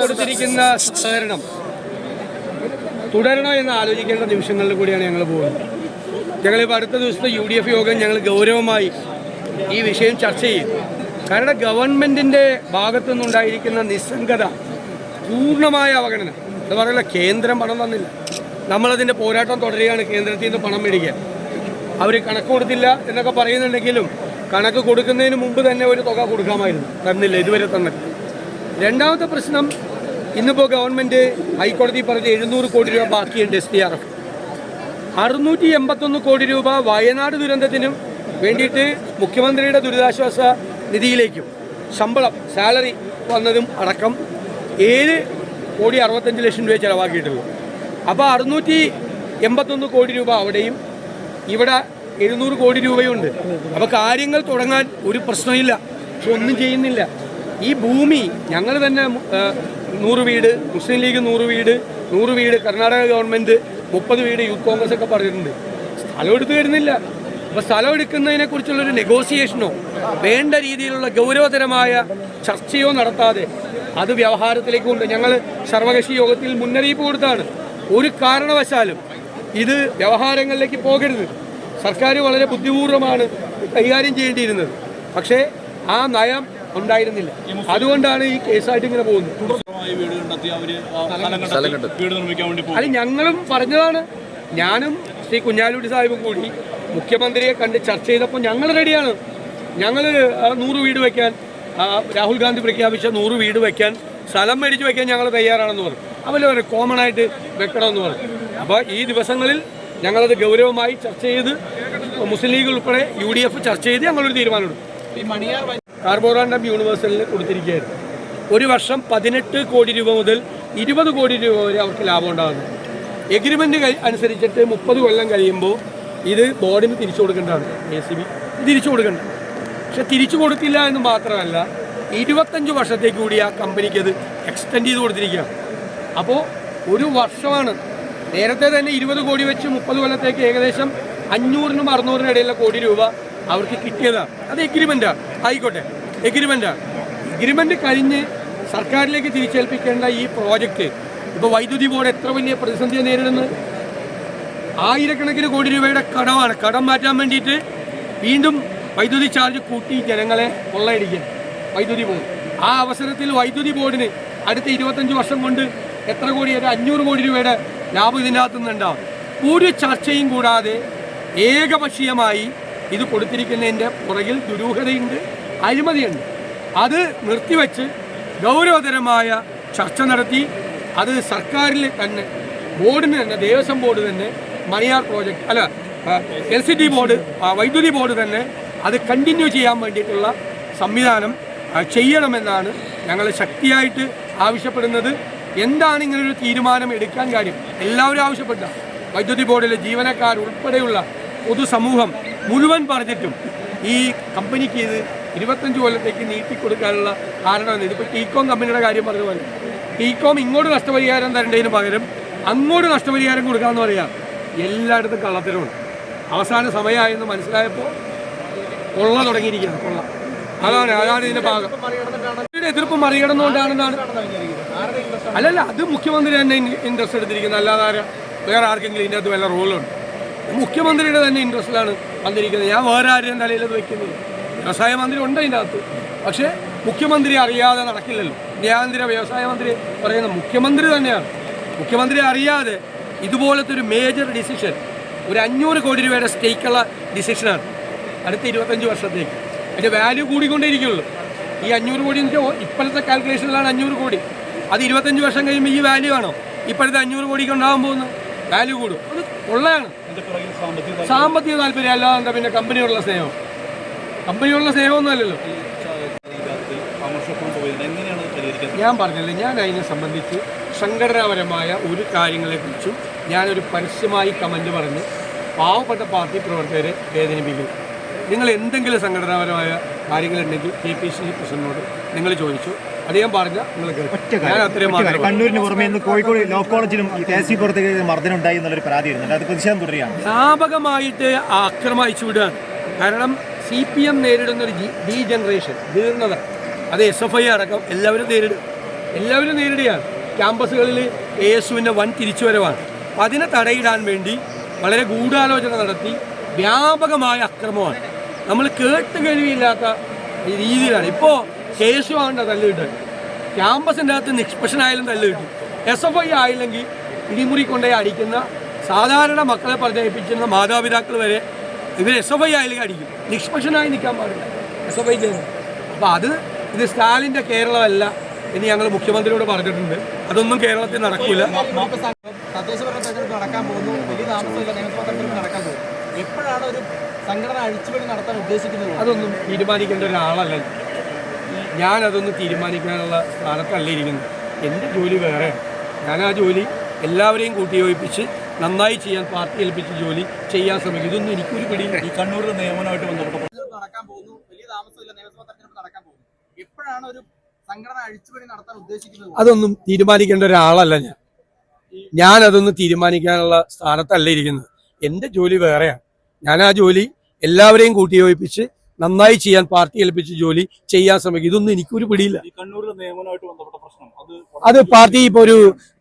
കൊടുത്തിരിക്കുന്ന സഹകരണം തുടരണോ എന്ന് ആലോചിക്കേണ്ട നിമിഷങ്ങളിൽ കൂടിയാണ് ഞങ്ങൾ പോകുന്നത്. ഞങ്ങളിപ്പോൾ അടുത്ത ദിവസത്തെ യു ഡി എഫ് യോഗം ഞങ്ങൾ ഗൗരവമായി ഈ വിഷയം ചർച്ച ചെയ്യും. കാരണം ഗവൺമെന്റിന്റെ ഭാഗത്തു നിന്നുണ്ടായിരിക്കുന്ന നിസ്സംഗത പൂർണമായ അവഗണന. എന്ന് പറയില്ല കേന്ദ്രം പണം തന്നില്ല. നമ്മളതിന്റെ പോരാട്ടം തുടരുകയാണ് കേന്ദ്രത്തിൽ നിന്ന് പണം മേടിക്കാൻ. അവർ കണക്ക് കൊടുത്തില്ല എന്നൊക്കെ പറയുന്നുണ്ടെങ്കിലും കണക്ക് കൊടുക്കുന്നതിന് മുമ്പ് തന്നെ ഒരു തുക കൊടുക്കാമായിരുന്നു. തന്നില്ല ഇതുവരെ തന്നിട്ടില്ല രണ്ടാമത്തെ പ്രശ്നം ഇന്നിപ്പോൾ ഗവൺമെന്റ് ഹൈക്കോടതി പറഞ്ഞ എഴുന്നൂറ് കോടി രൂപ ബാക്കിയുണ്ട് എസ് ഡി ആർ എഫ് അറുന്നൂറ്റി എൺപത്തൊന്ന് കോടി രൂപ വയനാട് ദുരന്തത്തിനും വേണ്ടിയിട്ട് മുഖ്യമന്ത്രിയുടെ ദുരിതാശ്വാസ നിധിയിലേക്കും ശമ്പളം സാലറി വന്നതും അടക്കം ഏഴ് കോടി അറുപത്തഞ്ച് ലക്ഷം രൂപ ചിലവാക്കിയിട്ടുള്ളൂ. അപ്പോൾ അറുന്നൂറ്റി എൺപത്തൊന്ന് കോടി രൂപ അവിടെയും ഇവിടെ എഴുന്നൂറ് കോടി രൂപയുണ്ട്. അപ്പോൾ കാര്യങ്ങൾ തുടങ്ങാൻ ഒരു പ്രശ്നമില്ല. പക്ഷെ ഒന്നും ചെയ്യുന്നില്ല. ഈ ഭൂമി ഞങ്ങൾ തന്നെ നൂറ് വീട് മുസ്ലിം ലീഗ് നൂറ് വീട് നൂറ് വീട് കർണാടക ഗവൺമെന്റ് മുപ്പത് വീട് യൂത്ത് കോൺഗ്രസ് ഒക്കെ പറഞ്ഞിട്ടുണ്ട്. സ്ഥലം എടുത്തു വരുന്നില്ല അപ്പോൾ സ്ഥലം എടുക്കുന്നതിനെ കുറിച്ചുള്ളൊരു നെഗോസിയേഷനോ വേണ്ട രീതിയിലുള്ള ഗൗരവതരമായ ചർച്ചയോ നടത്താതെ അത് വ്യവഹാരത്തിലേക്ക് കൊണ്ട് ഞങ്ങൾ സർവകക്ഷി യോഗത്തിൽ മുന്നറിയിപ്പ് കൊടുത്താണ്. ഒരു കാരണവശാലും ഇത് വ്യവഹാരങ്ങളിലേക്ക് പോകരുത്. സർക്കാർ വളരെ ബുദ്ധിപൂർവമാണ് കൈകാര്യം ചെയ്യേണ്ടിയിരുന്നത്. പക്ഷേ ആ നയം ഉണ്ടായിരുന്നില്ല. അതുകൊണ്ടാണ് ഈ കേസായിട്ട് ഇങ്ങനെ പോകുന്നത്. അത് ഞങ്ങളും പറഞ്ഞതാണ്. ഞാനും ശ്രീ കുഞ്ഞാലുടി സാഹിബും കൂടി മുഖ്യമന്ത്രിയെ കണ്ട് ചർച്ച ചെയ്തപ്പോൾ ഞങ്ങൾ റെഡിയാണ്. ഞങ്ങൾ നൂറ് വീട് വയ്ക്കാൻ രാഹുൽ ഗാന്ധി പ്രഖ്യാപിച്ച നൂറ് വീട് വയ്ക്കാൻ സ്ഥലം മേടിച്ച് വയ്ക്കാൻ ഞങ്ങൾ തയ്യാറാണെന്ന് പറഞ്ഞു. അവരെ ഒരു കോമൺ ആയിട്ട് വെക്കണമെന്ന് പറഞ്ഞു. അപ്പോൾ ഈ ദിവസങ്ങളിൽ ഞങ്ങളത് ഗൗരവമായി ചർച്ച ചെയ്ത് മുസ്ലിം ലീഗ് ഉൾപ്പെടെ യു ഡി എഫ് ചർച്ച ചെയ്ത് ഞങ്ങളൊരു തീരുമാനമെടുത്തു കാർബോറാണ്ടം യൂണിവേഴ്സലിന് കൊടുത്തിരിക്കുകയായിരുന്നു. ഒരു വർഷം പതിനെട്ട് കോടി രൂപ മുതൽ ഇരുപത് കോടി രൂപ വരെ അവർക്ക് ലാഭം ഉണ്ടാകുന്നു. എഗ്രിമെന്റ് അനുസരിച്ചിട്ട് മുപ്പത് കൊല്ലം കഴിയുമ്പോൾ ഇത് ബോർഡിന് തിരിച്ചു കൊടുക്കേണ്ടതാണ്. എ സി ബി തിരിച്ചു കൊടുക്കേണ്ട. പക്ഷെ തിരിച്ചു കൊടുത്തില്ല എന്ന് മാത്രമല്ല ഇരുപത്തഞ്ച് വർഷത്തേക്ക് കൂടി ആ കമ്പനിക്ക് അത് എക്സ്റ്റെൻഡ് ചെയ്ത് കൊടുത്തിരിക്കുകയാണ്. അപ്പോൾ ഒരു വർഷമാണ്. നേരത്തെ തന്നെ ഇരുപത് കോടി വെച്ച് മുപ്പത് കൊല്ലത്തേക്ക് ഏകദേശം അഞ്ഞൂറിനും അറുന്നൂറിനും ഇടയിലുള്ള കോടി രൂപ അവർക്ക് കിട്ടിയതാണ്. അത് എഗ്രിമെന്റാണ് ആയിക്കോട്ടെ. എഗ്രിമെന്റാണ് എഗ്രിമെന്റ് കഴിഞ്ഞ് സർക്കാരിലേക്ക് തിരിച്ചേൽപ്പിക്കേണ്ട ഈ പ്രോജക്റ്റ് ഇപ്പോൾ വൈദ്യുതി ബോർഡ് എത്ര വലിയ പ്രതിസന്ധിയെ നേരിടുന്നത് ആയിരക്കണക്കിന് കോടി രൂപയുടെ കടമാണ്. കടം മാറ്റാൻ വേണ്ടിയിട്ട് വീണ്ടും വൈദ്യുതി ചാർജ് കൂട്ടി ജനങ്ങളെ കൊള്ളയടിക്കുക വൈദ്യുതി ബോർഡ്. ആ അവസരത്തിൽ വൈദ്യുതി ബോർഡിന് അടുത്ത ഇരുപത്തഞ്ച് വർഷം കൊണ്ട് എത്ര കോടി ഒരു അഞ്ഞൂറ് കോടി രൂപയുടെ ലാഭം ഇതിനകത്തുനിന്നുണ്ടാവും. ഒരു ചർച്ചയും കൂടാതെ ഏകപക്ഷീയമായി ഇത് കൊടുത്തിരിക്കുന്നതിന്റെ പുറകിൽ ദുരൂഹതയുണ്ട് അഴിമതിയുണ്ട്. അത് നിർത്തിവെച്ച് ഗൗരവതരമായ ചർച്ച നടത്തി അത് സർക്കാരിൽ തന്നെ ബോർഡിന് തന്നെ ദേവസ്വം ബോർഡ് തന്നെ മണിയാർ പ്രോജക്റ്റ് അല്ല എൽ സി ഡി ബോർഡ് വൈദ്യുതി ബോർഡ് തന്നെ അത് കണ്ടിന്യൂ ചെയ്യാൻ വേണ്ടിയിട്ടുള്ള സംവിധാനം ചെയ്യണമെന്നാണ് ഞങ്ങൾ ശക്തിയായിട്ട് ആവശ്യപ്പെടുന്നത്. എന്താണ് ഇങ്ങനൊരു തീരുമാനം എടുക്കാൻ കാര്യം? എല്ലാവരും ആവശ്യപ്പെട്ട. വൈദ്യുതി ബോർഡിലെ ജീവനക്കാർ ഉൾപ്പെടെയുള്ള പൊതുസമൂഹം മുഴുവൻ പറഞ്ഞിട്ടും ഈ കമ്പനിക്ക് ഇത് ഇരുപത്തഞ്ച് കൊല്ലത്തേക്ക് നീട്ടിക്കൊടുക്കാനുള്ള കാരണമാണ് ഇതിപ്പോൾ ടീകോം കമ്പനിയുടെ കാര്യം പറഞ്ഞ പോലെ. ടീകോം ഇങ്ങോട്ട് നഷ്ടപരിഹാരം തരേണ്ടതിന് പകരം അങ്ങോട്ട് നഷ്ടപരിഹാരം കൊടുക്കാമെന്ന് പറയാം. എല്ലായിടത്തും കള്ളത്തരമുണ്ട് അവസാന സമയമായെന്ന് മനസ്സിലായപ്പോൾ കൊള്ള തുടങ്ങിയിരിക്കുകയാണ് കൊള്ള. അതാണ് അതാണ് ഇതിന്റെ ഭാഗം. എതിർപ്പ് മറികടന്നുകൊണ്ടാണെന്നാണ്. അല്ലല്ല അത് മുഖ്യമന്ത്രി തന്നെ ഇൻട്രസ്റ്റ് എടുത്തിരിക്കുന്നത്. അല്ലാതെ വേറെ ആർക്കെങ്കിലും ഇതിന്റെ അകത്ത് വല്ല റോളുണ്ട് മുഖ്യമന്ത്രിയുടെ തന്നെ ഇൻട്രസ്റ്റിലാണ് വന്നിരിക്കുന്നത്. ഞാൻ വേറെ ആരുടെയും തലയിൽ അത് വയ്ക്കുന്നില്ല വ്യവസായ മന്ത്രി ഉണ്ട് അതിന്റെ അകത്ത്. പക്ഷേ മുഖ്യമന്ത്രി അറിയാതെ നടക്കില്ലല്ലോ. ന്യായാന്തര വ്യവസായ മന്ത്രി പറയുന്ന മുഖ്യമന്ത്രി തന്നെയാണ്. മുഖ്യമന്ത്രി അറിയാതെ ഇതുപോലത്തെ ഒരു മേജർ ഡിസിഷൻ ഒരു അഞ്ഞൂറ് കോടി രൂപയുടെ സ്റ്റേക്കുള്ള ഡിസിഷനാണ് അടുത്ത ഇരുപത്തഞ്ച് വർഷത്തേക്ക്. അതിന്റെ വാല്യൂ കൂടിക്കൊണ്ടേയിരിക്കുള്ളൂ. ഈ അഞ്ഞൂറ് കോടി എന്ന് വെച്ചാൽ ഇപ്പോഴത്തെ കാൽക്കുലേഷനിലാണ് അഞ്ഞൂറ് കോടി. അത് ഇരുപത്തഞ്ച് വർഷം കഴിയുമ്പോൾ ഈ വാല്യൂ ആണോ? ഇപ്പോഴത്തെ അഞ്ഞൂറ് കോടിക്ക് ഉണ്ടാകാൻ പോകുന്ന വാല്യൂ കൂടും. അത് ഉള്ളതാണ് സാമ്പത്തിക താല്പര്യം. അല്ലാതെ എന്താ പിന്നെ കമ്പനിയോടുള്ള സ്നേഹം. കമ്പനിയോടുള്ള സ്നേഹമൊന്നുമല്ലല്ലോ ഞാൻ പറഞ്ഞില്ല ഞാൻ അതിനെ സംബന്ധിച്ച് സംഘടനാപരമായ ഒരു കാര്യങ്ങളെക്കുറിച്ചും ഞാനൊരു പരസ്യമായി കമന്റ് പറഞ്ഞ് പാവപ്പെട്ട പാർട്ടി പ്രവർത്തകരെ വേദനിപ്പിക്കും നിങ്ങൾ എന്തെങ്കിലും സംഘടനാപരമായ കാര്യങ്ങളുണ്ടെങ്കിൽ കെ പി സി സി പ്രസിഡന്റിനോട് നിങ്ങൾ ചോദിച്ചു. പറഞ്ഞ നിങ്ങൾ കണ്ണൂരിന് പുറമെ ഇന്ന് കോഴിക്കോട് ലോ കോളേജിലും കെ എസ് സി പുറത്തേക്ക് മർദ്ദനം ഉണ്ടായി എന്നുള്ളൊരു പരാതി വരുന്നുണ്ട് അത് പ്രതിഷേധം തുടരുകയാണ്. വ്യാപകമായിട്ട് ആക്രമിച്ചു വിടുകയാണ് കാരണം സി പി എം നേരിടുന്ന ഒരു ഡി ജനറേഷൻ തീർന്നത് അത് എസ് എഫ് ഐ അടക്കം എല്ലാവരും നേരിടും എല്ലാവരും നേരിടുകയാണ്. ക്യാമ്പസുകളിൽ എ എസുവിന്റെ വൻ തിരിച്ചുവരവാണ്. അതിനെ തടയിടാൻ വേണ്ടി വളരെ ഗൂഢാലോചന നടത്തി വ്യാപകമായ അക്രമമാണ്. നമ്മൾ കേട്ട് കഴിവില്ലാത്ത രീതിയിലാണ്. ഇപ്പോൾ കെ ആവണ്ട തല്ല് കിട്ടും ക്യാമ്പസിന്റെ അകത്ത് നിഷ്പക്ഷനായാലും തല്ല് കിട്ടും. എസ് എഫ് ഐ ആയില്ലെങ്കിൽ ഇടിമുറി കൊണ്ടുപോയി അടിക്കുന്ന സാധാരണ മക്കളെ പ്രചരിപ്പിക്കുന്ന മാതാപിതാക്കൾ വരെ ഇവർ എസ് എഫ് ഐ ആയാലും അടിക്കും. നിഷ്പക്ഷനായി നിൽക്കാൻ പാടില്ല. എസ് എഫ് ഐ ചെയ്യുന്നത് അപ്പോൾ അത് ഇത് സ്റ്റാലിന്റെ കേരളമല്ല എന്ന് ഞങ്ങൾ മുഖ്യമന്ത്രിയോട് പറഞ്ഞിട്ടുണ്ട്. അതൊന്നും കേരളത്തിൽ നടക്കില്ല നടക്കാൻ പോകുന്നു. വലിയ താമസമില്ല. നിയമസഭാ തെരഞ്ഞെടുപ്പ് നടക്കാൻ പോകുന്നു. എപ്പോഴാണ് ഒരു സംഘടന അഴിച്ചുപണി നടത്താൻ ഉദ്ദേശിക്കുന്നത്? അതൊന്നും തീരുമാനിക്കേണ്ട ഒരാളല്ല. അതൊന്നും തീരുമാനിക്കാനുള്ള സ്ഥാനത്തല്ല ഇരിക്കുന്നത്. എന്റെ ജോലി വേറെ. ഞാൻ ആ ജോലി എല്ലാവരെയും കൂട്ടിയോജിപ്പിച്ച് നന്നായി ചെയ്യാൻ പാർട്ടി ഏൽപ്പിച്ച ജോലി ചെയ്യാൻ ശ്രമിക്കും. ഇതൊന്നും എനിക്കൊരു പിടിയില്ല ഈ കണ്ണൂരിലെ നിയമനമായിട്ട് ബന്ധപ്പെട്ട നടക്കാൻ പോകുന്നു. വലിയ താമസമില്ല. നിയമസഭാ തെരഞ്ഞെടുപ്പ് നടക്കാൻ പോകുന്നു. എപ്പോഴാണ് ഒരു സംഘടന അഴിച്ചുപണി നടത്താൻ ഉദ്ദേശിക്കുന്നത്? അതൊന്നും തീരുമാനിക്കേണ്ട ഒരാളല്ല ഞാൻ. ഞാൻ അതൊന്നും തീരുമാനിക്കാനുള്ള സ്ഥാനത്തല്ല ഇരിക്കുന്നത്. എന്റെ ജോലി വേറെയാണ്. ഞാൻ ആ ജോലി എല്ലാവരെയും കൂട്ടിയോജിപ്പിച്ച് നന്നായി ചെയ്യാൻ പാർട്ടി ഏൽപ്പിച്ച ജോലി ചെയ്യാൻ ശ്രമിക്കും. ഇതൊന്നും എനിക്കൊരു പിടിയില്ല. അത് പാർട്ടി ഇപ്പോൾ ഒരു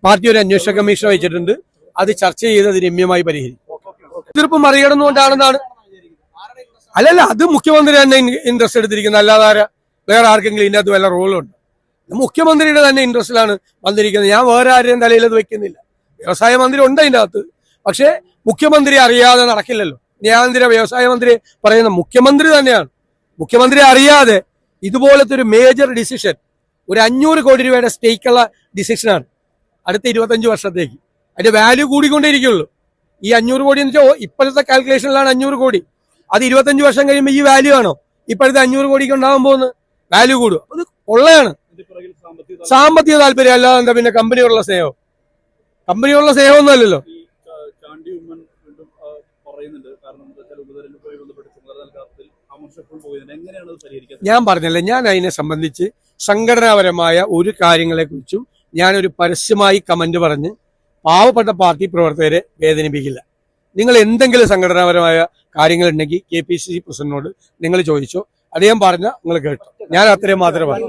പാർട്ടി ഒരു അന്വേഷണ കമ്മീഷൻ വെച്ചിട്ടുണ്ട് അത് ചർച്ച ചെയ്ത് അത് രമ്യമായി പരിഹരിക്കും. എതിർപ്പ് മറികടന്നുകൊണ്ടാണെന്നാണ്. അല്ലല്ല അത് മുഖ്യമന്ത്രി തന്നെ ഇൻട്രസ്റ്റ് എടുത്തിരിക്കുന്നത്. അല്ലാതെ ആരാ? വേറെ ആർക്കെങ്കിലും ഇതിനകത്ത് വല്ല റോളുണ്ട്? മുഖ്യമന്ത്രിയുടെ തന്നെ ഇൻട്രസ്റ്റിലാണ് വന്നിരിക്കുന്നത്. ഞാൻ വേറെ ആരെയും തലയിൽ അത് വെക്കുന്നില്ല. വ്യവസായ മന്ത്രി ഉണ്ട് അതിന്റെ അകത്ത്. പക്ഷേ മുഖ്യമന്ത്രി അറിയാതെ നടക്കില്ലല്ലോ. എന്തിനാ വ്യവസായ മന്ത്രി പറയുന്ന മുഖ്യമന്ത്രി തന്നെയാണ്. മുഖ്യമന്ത്രി അറിയാതെ ഇതുപോലത്തെ ഒരു മേജർ ഡിസിഷൻ ഒരു അഞ്ഞൂറ് കോടി രൂപയുടെ സ്റ്റേക്കുള്ള ഡിസിഷനാണ് അടുത്ത ഇരുപത്തഞ്ച് വർഷത്തേക്ക്. അതിന്റെ വാല്യൂ കൂടിക്കൊണ്ടേയിരിക്കുള്ളൂ. ഈ അഞ്ഞൂറ് കോടി എന്ന് വെച്ചാൽ ഇപ്പോഴത്തെ കാൽക്കുലേഷനിലാണ് അഞ്ഞൂറ് കോടി. അത് ഇരുപത്തഞ്ച് വർഷം കഴിയുമ്പോൾ ഈ വാല്യൂ ആണോ? ഇപ്പോഴത്തെ അഞ്ഞൂറ് കോടിക്ക് ഉണ്ടാകാൻ പോകുന്ന. വാല്യൂ കൂടും. അത് കൊള്ളയാണ്. സാമ്പത്തിക താല്പര്യം അല്ലാതെ എന്താ പിന്നെ കമ്പനിയോടുള്ള സ്നേഹം? കമ്പനിയോടുള്ള സ്നേഹമൊന്നും അല്ലല്ലോ ഈ ചാ- ചാണ്ടി ഉമ്മൻ വീണ്ടും ആ, പറയുന്നുണ്ട് കാരണം എന്താ വെച്ചാൽ ഉപതെരഞ്ഞെടുപ്പുമായി ബന്ധപ്പെട്ട് ചുമതല നൽകാത്തതിൽ അമർഷപ്പോൾ പോയതിന് എങ്ങനെയാണ് അത് പരിഹരിക്കാൻ ഞാൻ പറഞ്ഞല്ലേ ഞാൻ അതിനെ സംബന്ധിച്ച് സംഘടനാപരമായ ഒരു കാര്യങ്ങളെക്കുറിച്ചും ഞാനൊരു പരസ്യമായി കമന്റ് പറഞ്ഞ് പാവപ്പെട്ട പാർട്ടി പ്രവർത്തകരെ വേദനിപ്പിക്കില്ല. നിങ്ങൾ എന്തെങ്കിലും സംഘടനാപരമായ കാര്യങ്ങളുണ്ടെങ്കിൽ കെ പി സി സി പ്രസിഡന്റിനോട് നിങ്ങൾ ചോദിച്ചോ അദ്ദേഹം പറഞ്ഞ നിങ്ങൾ കേട്ടു. ഞാൻ അത്രയും മാത്രമേ പറഞ്ഞു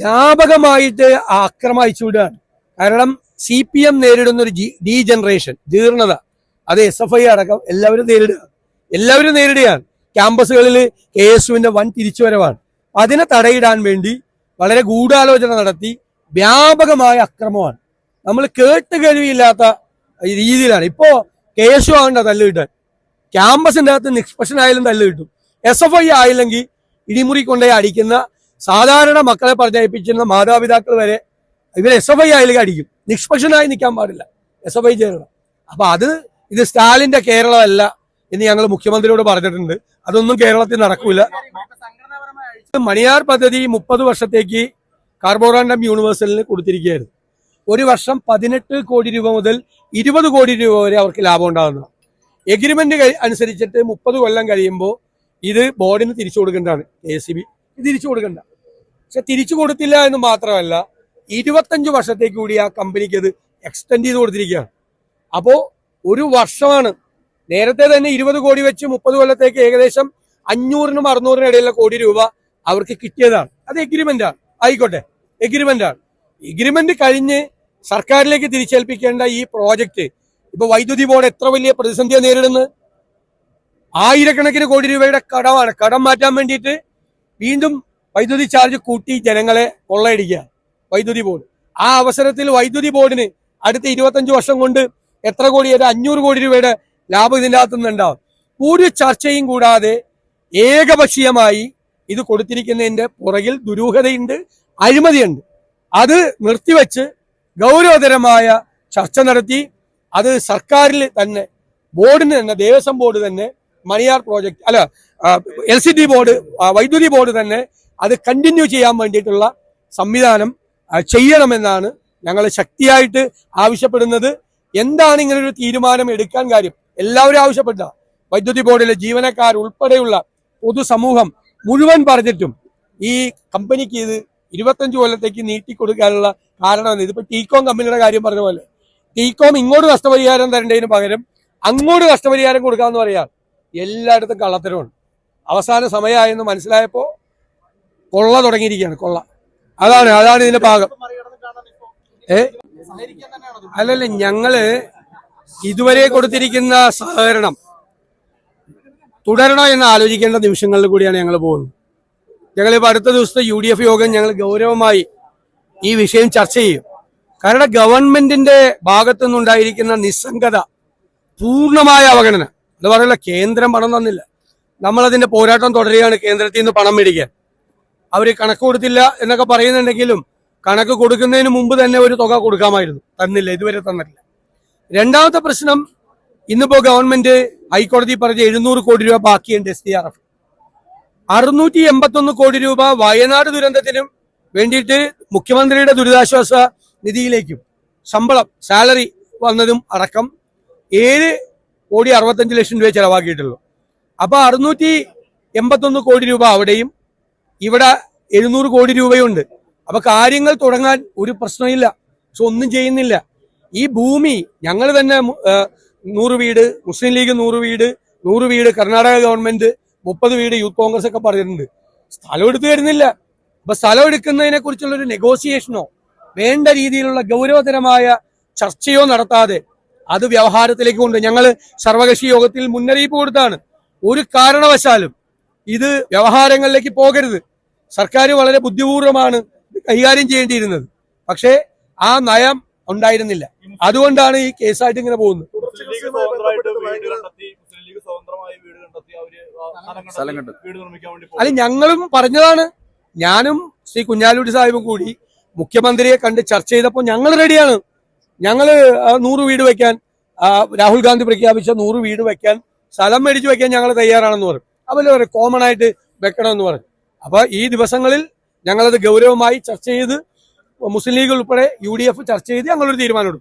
വ്യാപകമായിട്ട് അക്രമിച്ചു വിടുകയാണ്. കാരണം സി പി എം നേരിടുന്ന ഒരു ഡി ജനറേഷൻ ജീർണത അത് എസ് എഫ് ഐ അടക്കം എല്ലാവരും നേരിടുക. എല്ലാവരും നേരിടുകയാണ്. ക്യാമ്പസുകളിൽ കെ എസ് യുവിന്റെ വൻ തിരിച്ചുവരവാണ്. അതിനെ തടയിടാൻ വേണ്ടി വളരെ ഗൂഢാലോചന നടത്തി വ്യാപകമായ അക്രമമാണ്. നമ്മൾ കേട്ട് കഴിവില്ലാത്ത രീതിയിലാണ്. ഇപ്പോ കെ എസ് യു ആകേണ്ട തല്ല് കിട്ടാൻ. ക്യാമ്പസിന്റെ അകത്ത് നിഷ്പക്ഷനായാലും തല്ല് കിട്ടും. എസ് എഫ് ഐ ആയില്ലെങ്കിൽ ഇടിമുറി കൊണ്ടേ അടിക്കുന്ന സാധാരണ മക്കളെ പ്രചരിപ്പിച്ചിരുന്ന മാതാപിതാക്കൾ വരെ ഇവർ എസ് എഫ് ഐ ആയാലും അടിക്കും. നിഷ്പക്ഷനായി നിൽക്കാൻ പാടില്ല. എസ് എഫ് ഐ ചേരണം. അപ്പൊ അത് ഇത് സ്റ്റാലിന്റെ കേരളമല്ല എന്ന് ഞങ്ങൾ മുഖ്യമന്ത്രിയോട് പറഞ്ഞിട്ടുണ്ട്. അതൊന്നും കേരളത്തിൽ നടക്കൂല. മണിയാർ പദ്ധതി മുപ്പത് വർഷത്തേക്ക് കാർബോറാൻഡം യൂണിവേഴ്സലിന് കൊടുത്തിരിക്കുകയായിരുന്നു ഒരു വർഷം പതിനെട്ട് കോടി രൂപ മുതൽ ഇരുപത് കോടി രൂപ വരെ അവർക്ക് ലാഭം ഉണ്ടാകുന്നു. എഗ്രിമെന്റ് അനുസരിച്ചിട്ട് മുപ്പത് കൊല്ലം കഴിയുമ്പോൾ ഇത് ബോർഡിന് തിരിച്ചു കൊടുക്കേണ്ടതാണ്. കെ സി ബി തിരിച്ചു കൊടുക്കണ്ട. പക്ഷെ തിരിച്ചു കൊടുത്തില്ല എന്ന് മാത്രമല്ല ഇരുപത്തഞ്ച് വർഷത്തേക്ക് കൂടി ആ കമ്പനിക്ക് അത് എക്സ്റ്റെൻഡ് ചെയ്ത് കൊടുത്തിരിക്കുകയാണ്. അപ്പോൾ ഒരു വർഷമാണ്. നേരത്തെ തന്നെ ഇരുപത് കോടി വെച്ച് മുപ്പത് കൊല്ലത്തേക്ക് ഏകദേശം അഞ്ഞൂറിനും അറുന്നൂറിനും ഇടയിലുള്ള കോടി രൂപ അവർക്ക് കിട്ടിയതാണ്. അത് എഗ്രിമെന്റ് ആണ്. ആയിക്കോട്ടെ. എഗ്രിമെന്റ് ആണ്. എഗ്രിമെന്റ് കഴിഞ്ഞ് സർക്കാരിലേക്ക് തിരിച്ചേൽപ്പിക്കേണ്ട ഈ പ്രോജക്റ്റ് ഇപ്പൊ വൈദ്യുതി ബോർഡ് എത്ര വലിയ പ്രതിസന്ധിയാണ് നേരിടുന്നത്? ആയിരക്കണക്കിന് കോടി രൂപയുടെ കടമാണ്. കടം മാറ്റാൻ വേണ്ടിയിട്ട് വീണ്ടും വൈദ്യുതി ചാർജ് കൂട്ടി ജനങ്ങളെ കൊള്ളയടിക്കുക വൈദ്യുതി ബോർഡ്. ആ അവസരത്തിൽ വൈദ്യുതി ബോർഡിന് അടുത്ത ഇരുപത്തഞ്ച് വർഷം കൊണ്ട് എത്ര കോടി? ഒരു അഞ്ഞൂറ് കോടി രൂപയുടെ ലാഭം ഇതിന്റെ അകത്തുനിന്ന് ഉണ്ടാവും ഒരു ചർച്ചയും കൂടാതെ ഏകപക്ഷീയമായി ഇത് കൊടുത്തിരിക്കുന്നതിന്റെ പുറകിൽ ദുരൂഹതയുണ്ട് അഴിമതിയുണ്ട്. അത് നിർത്തിവെച്ച് ഗൗരവതരമായ ചർച്ച നടത്തി അത് സർക്കാരിൽ തന്നെ ബോർഡിന് തന്നെ ദേവസ്വം ബോർഡ് തന്നെ മണിയാർ പ്രോജക്റ്റ് അല്ല എൽ സി ഡി ബോർഡ് വൈദ്യുതി ബോർഡ് തന്നെ അത് കണ്ടിന്യൂ ചെയ്യാൻ വേണ്ടിയിട്ടുള്ള സംവിധാനം ചെയ്യണമെന്നാണ് ഞങ്ങൾ ശക്തിയായിട്ട് ആവശ്യപ്പെടുന്നത്. എന്താണ് ഇങ്ങനെ ഒരു തീരുമാനം എടുക്കാൻ കാര്യം? എല്ലാവരും ആവശ്യപ്പെട്ട. വൈദ്യുതി ബോർഡിലെ ജീവനക്കാർ ഉൾപ്പെടെയുള്ള പൊതുസമൂഹം മുഴുവൻ പറഞ്ഞിട്ടും ഈ കമ്പനിക്ക് ഇത് ഇരുപത്തഞ്ച് കൊല്ലത്തേക്ക് നീട്ടിക്കൊടുക്കാനുള്ള കാരണമാണ് ഇതിപ്പോ ടീകോം കമ്പനിയുടെ കാര്യം പറഞ്ഞ പോലെ. ടീകോം ഇങ്ങോട്ട് നഷ്ടപരിഹാരം തരേണ്ടതിന് പകരം അങ്ങോട്ട് നഷ്ടപരിഹാരം കൊടുക്കാന്ന് പറയാം. എല്ലായിടത്തും കള്ളത്തരമുണ്ട് അവസാന സമയമായെന്ന് മനസ്സിലായപ്പോൾ കൊള്ള തുടങ്ങിയിരിക്കുകയാണ് കൊള്ള. അതാണ് അതാണ് ഇതിന്റെ ഭാഗം. ഏ? അല്ലല്ല ഞങ്ങൾ ഇതുവരെ കൊടുത്തിരിക്കുന്ന സഹകരണം തുടരണോ എന്ന് ആലോചിക്കേണ്ട നിമിഷങ്ങളിൽ കൂടിയാണ് ഞങ്ങൾ പോകുന്നത്. ഞങ്ങളിപ്പോൾ അടുത്ത ദിവസത്തെ യു ഡി എഫ് യോഗം ഞങ്ങൾ ഗൗരവമായി ഈ വിഷയം ചർച്ച ചെയ്യും. കാരണം ഗവൺമെന്റിന്റെ ഭാഗത്തു നിന്നുണ്ടായിരിക്കുന്ന നിസ്സംഗത പൂർണമായ അവഗണന. അത് പറയല കേന്ദ്രം പണം തന്നില്ല. നമ്മളതിന്റെ പോരാട്ടം തുടരുകയാണ് കേന്ദ്രത്തിൽ നിന്ന് പണം മേടിക്കാൻ. അവർ കണക്ക് കൊടുത്തില്ല എന്നൊക്കെ പറയുന്നുണ്ടെങ്കിലും കണക്ക് കൊടുക്കുന്നതിന് മുമ്പ് തന്നെ ഒരു തുക കൊടുക്കാമായിരുന്നു. തന്നില്ല ഇതുവരെ തന്നില്ല രണ്ടാമത്തെ പ്രശ്നം ഇന്നിപ്പോ ഗവൺമെന്റ് ഹൈക്കോടതി പറഞ്ഞ എഴുന്നൂറ് കോടി രൂപ ബാക്കിയുണ്ട് എസ് ഡി ആർ എഫ് അറുന്നൂറ്റി എൺപത്തൊന്ന് കോടി രൂപ വയനാട് ദുരന്തത്തിനും വേണ്ടിയിട്ട് മുഖ്യമന്ത്രിയുടെ ദുരിതാശ്വാസ നിധിയിലേക്കും ശമ്പളം സാലറി വന്നതും അടക്കം ഏഴ് കോടി അറുപത്തഞ്ച് ലക്ഷം രൂപ ചെലവാക്കിയിട്ടുള്ളൂ. അപ്പൊ അറുന്നൂറ്റി എൺപത്തൊന്ന് കോടി രൂപ അവിടെയും ഇവിടെ എഴുന്നൂറ് കോടി രൂപയുണ്ട്. അപ്പൊ കാര്യങ്ങൾ തുടങ്ങാൻ ഒരു പ്രശ്നമില്ല. പക്ഷെ ഒന്നും ചെയ്യുന്നില്ല. ഈ ഭൂമി ഞങ്ങൾ തന്നെ നൂറ് വീട് മുസ്ലിം ലീഗ് നൂറ് വീട് നൂറ് വീട് കർണാടക ഗവൺമെന്റ് മുപ്പത് വീട് യൂത്ത് കോൺഗ്രസ് ഒക്കെ പറഞ്ഞിട്ടുണ്ട്. സ്ഥലം എടുത്തു തരുന്നില്ല. അപ്പൊ സ്ഥലം എടുക്കുന്നതിനെ കുറിച്ചുള്ള ഒരു നെഗോസിയേഷനോ വേണ്ട രീതിയിലുള്ള ഗൗരവതരമായ ചർച്ചയോ നടത്താതെ അത് വ്യവഹാരത്തിലേക്ക് കൊണ്ട് ഞങ്ങൾ സർവകക്ഷി യോഗത്തിൽ മുന്നറിയിപ്പ് കൊടുത്താണ്. ഒരു കാരണവശാലും ഇത് വ്യവഹാരങ്ങളിലേക്ക് പോകരുത്. സർക്കാർ വളരെ ബുദ്ധിപൂർവമാണ് കൈകാര്യം ചെയ്യേണ്ടിയിരുന്നത്. പക്ഷേ ആ നയം ഉണ്ടായിരുന്നില്ല. അതുകൊണ്ടാണ് ഈ കേസായിട്ട് ഇങ്ങനെ പോകുന്നത്. മുസ്ലിം ലീഗ് സ്വതന്ത്രമായിട്ട് വീട് കണ്ടെത്തി മുസ്ലിം ലീഗ് സ്വതന്ത്രമായി വീട് കണ്ടെത്തി അവർ ആ സ്ഥലം വീട് നിർമ്മിക്കാൻ വേണ്ടി അല്ല ഞങ്ങളും പറഞ്ഞതാണ്. ഞാനും ശ്രീ കുഞ്ഞാലുട്ടി സാഹിബും കൂടി മുഖ്യമന്ത്രിയെ കണ്ട് ചർച്ച ചെയ്തപ്പോൾ ഞങ്ങൾ റെഡിയാണ്. ഞങ്ങൾ നൂറ് വീട് വെക്കാൻ രാഹുൽ ഗാന്ധി പ്രഖ്യാപിച്ച നൂറ് വീട് വെക്കാൻ സ്ഥലം മേടിച്ചു വെക്കാൻ ഞങ്ങൾ തയ്യാറാണെന്ന് പറഞ്ഞു. അപ്പോൾ പറയും കോമൺ ആയിട്ട് വെക്കണമെന്ന് പറഞ്ഞു. അപ്പൊ ഈ ദിവസങ്ങളിൽ ഞങ്ങളത് ഗൗരവമായി ചർച്ച ചെയ്ത് മുസ്ലിം ലീഗ് ഉൾപ്പെടെ യു ഡി എഫ് ചർച്ച ചെയ്ത് ഞങ്ങളൊരു തീരുമാനം